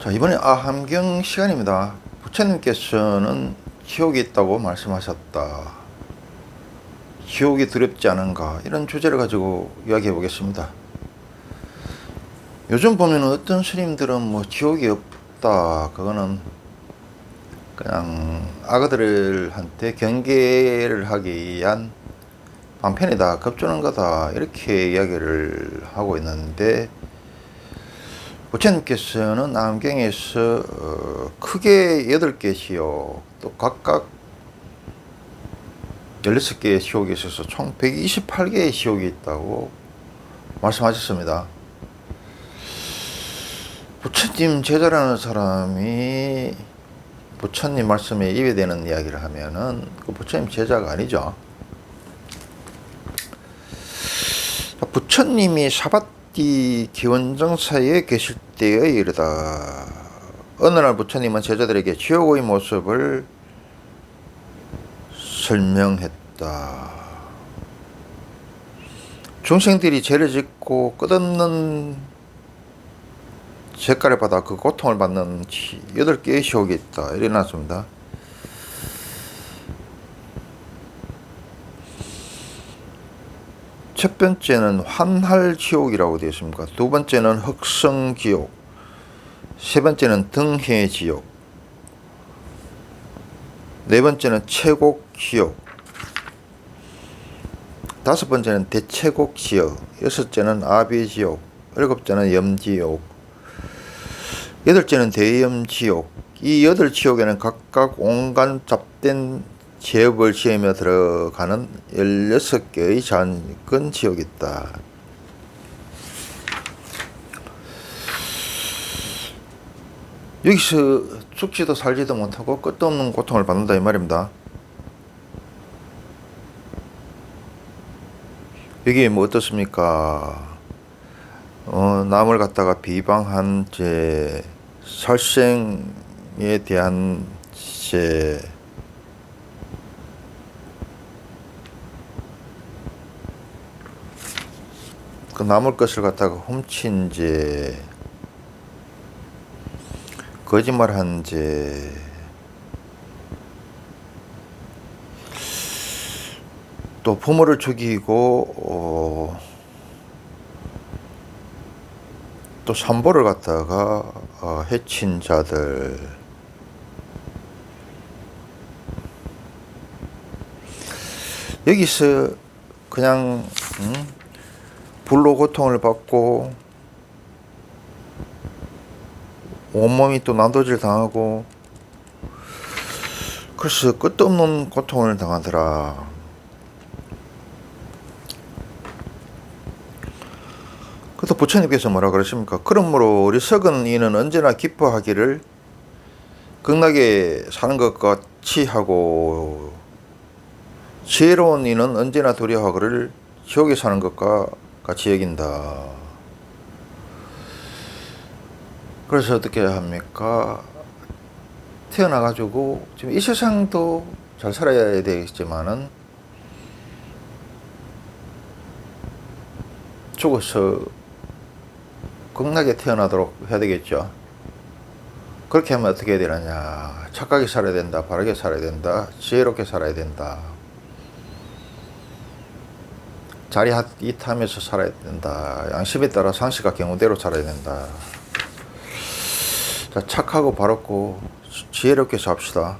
자, 이번에 아함경 시간입니다. 부처님께서는 지옥이 있다고 말씀하셨다. 지옥이 두렵지 않은가? 이런 주제를 가지고 이야기해 보겠습니다. 요즘 보면 어떤 스님들은 뭐 지옥이 없다. 그거는 그냥 아가들한테 경계를 하기 위한 방편이다. 겁주는 거다. 이렇게 이야기를 하고 있는데 부처님께서는 남경에서 어, 크게 여덟 개 지옥 또 각각 16개의 지옥이 있어서 총 128개의 지옥이 있다고 말씀하셨습니다. 부처님 제자라는 사람이 부처님 말씀에 입에 대는 이야기를 하면은 그 부처님 제자가 아니죠. 부처님이 사바 띠 기원정사에 계실 때에 이르다. 어느 날 부처님은 제자들에게 지옥의 모습을 설명했다. 중생들이 죄를 짓고 끝없는 죄가를 받아 그 고통을 받는 지- 여덟 개의 지옥이 있다. 이래 놨습니다. 첫 번째는 환할 지옥이라고 되어 있습니다. 두 번째는 흑성 지옥, 세 번째는 등해 지옥, 네 번째는 최곡 지옥, 다섯 번째는 대최곡 지옥, 여섯째는 아비 지옥, 일곱째는 염지옥, 여덟째는 대염 지옥. 이 여덟 지옥에는 각각 온갖 잡된 죄업을 지으며 들어가는 16개의 잔근 지옥이 있다. 여기서 죽지도 살지도 못하고 끝도 없는 고통을 받는다 이 말입니다. 여기 뭐 어떻습니까? 어, 남을 갖다가 비방한 죄, 살생에 대한 죄, 그 남을 것을 갖다가 훔친 죄, 거짓말한 죄, 또 부모를 죽이고 어, 또 산보를 갖다가 어, 해친 자들. 여기서 그냥 음, 불로 고통을 받고 온몸이 또 난도질 당하고 그래서 끝도 없는 고통을 당하더라. 그래도 부처님께서 뭐라 그러십니까? 그러므로 우리 석은 이는 언제나 기뻐하기를 극락에 사는 것 같이 하고 지혜로운 이는 언제나 두려워하기를 지옥에 사는 것과 같이 여긴다. 그래서 어떻게 합니까? 태어나가지고 지금 이 세상도 잘 살아야 되겠지만은 죽어서 극락에 태어나도록 해야 되겠죠. 그렇게 하면 어떻게 해야 되느냐. 착하게 살아야 된다. 바르게 살아야 된다. 지혜롭게 살아야 된다. 자리 이타하면서 살아야 된다. 양심에 따라 상식과 경우대로 살아야 된다. 자, 착하고 바르고 지혜롭게 삽시다.